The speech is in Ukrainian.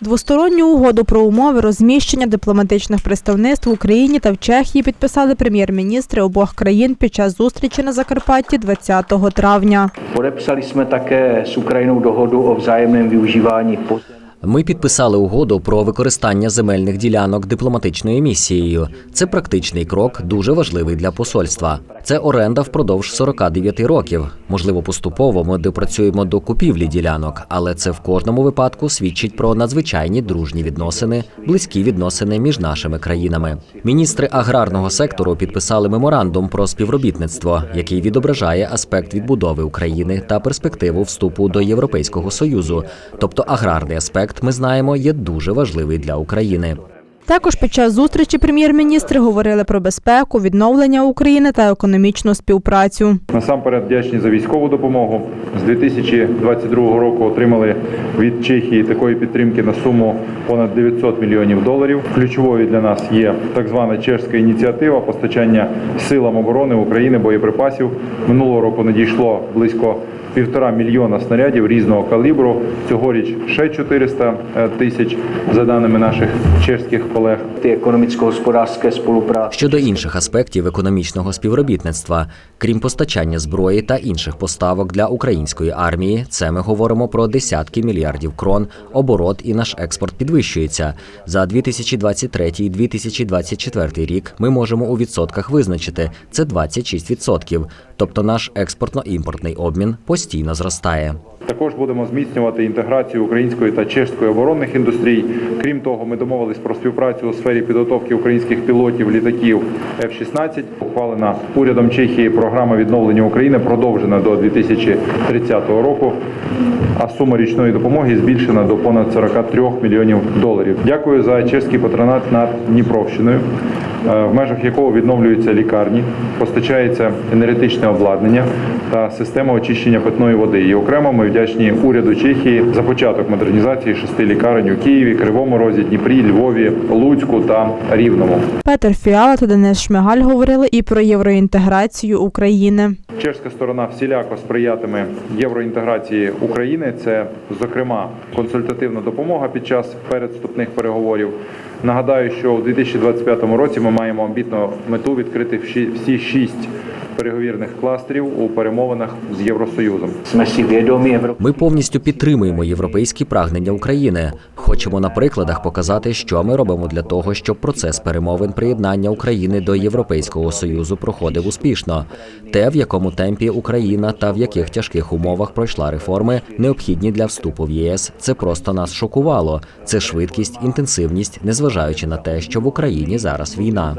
Двосторонню угоду про умови розміщення дипломатичних представництв в Україні та в Чехії підписали прем'єр-міністри обох країн під час зустрічі на Закарпатті 20 травня. Podepsali ми таке з Україною догоду о взаємному využívání pozemních Ми підписали угоду про використання земельних ділянок дипломатичною місією. Це практичний крок, дуже важливий для посольства. Це оренда впродовж 49 років. Можливо, поступово ми допрацюємо до купівлі ділянок, але це в кожному випадку свідчить про надзвичайні дружні відносини, близькі відносини між нашими країнами. Міністри аграрного сектору підписали меморандум про співробітництво, який відображає аспект відбудови України та перспективу вступу до Європейського союзу. Тобто аграрний аспект, ми знаємо, є дуже важливий для України. Також під час зустрічі прем'єр-міністри говорили про безпеку, відновлення України та економічну співпрацю. Насамперед вдячні за військову допомогу. З 2022 року отримали від Чехії такої підтримки на суму понад 900 мільйонів доларів. Ключовою для нас є так звана чешська ініціатива постачання силам оборони України боєприпасів. Минулого року надійшло близько півтора мільйона снарядів різного калібру. Цьогоріч ще 400 тисяч за даними наших чешських колег. Щодо інших аспектів економічного співробітництва, крім постачання зброї та інших поставок для української армії, це ми говоримо про десятки мільярдів крон. Оборот і наш експорт підвищується. За 2023-2024 рік ми можемо у відсотках визначити це 26%. Тобто наш експортно-імпортний обмін постійно зростає. Також будемо зміцнювати інтеграцію української та чешської оборонних індустрій. Крім того, ми домовились про співпрацю у сфері підготовки українських пілотів літаків F-16. Ухвалена урядом Чехії програма відновлення України продовжена до 2030 року. А сума річної допомоги збільшена до понад 43 мільйонів доларів. Дякую за чеський патронат над Дніпровщиною, в межах якого відновлюються лікарні, постачається енергетичне обладнання та система очищення питної води. І окремо ми вдячні уряду Чехії за початок модернізації шести лікарень у Києві, Кривому Розі, Дніпрі, Львові, Луцьку та Рівному. Петер Фіала та Денис Шмигаль говорили і про євроінтеграцію України. Чешська сторона всіляко сприятиме євроінтеграції України. Це, зокрема, консультативна допомога під час передступних переговорів. Нагадаю, що у 2025 році ми маємо амбітну мету відкрити всі- шість переговірних кластерів у перемовинах з Євросоюзом. Ми повністю підтримуємо європейські прагнення України. Хочемо на прикладах показати, що ми робимо для того, щоб процес перемовин приєднання України до Європейського союзу проходив успішно. Те, в якому темпі Україна та в яких тяжких умовах пройшла реформи, необхідні для вступу в ЄС. Це просто нас шокувало. Це швидкість, інтенсивність, незважаючи на те, що в Україні зараз війна.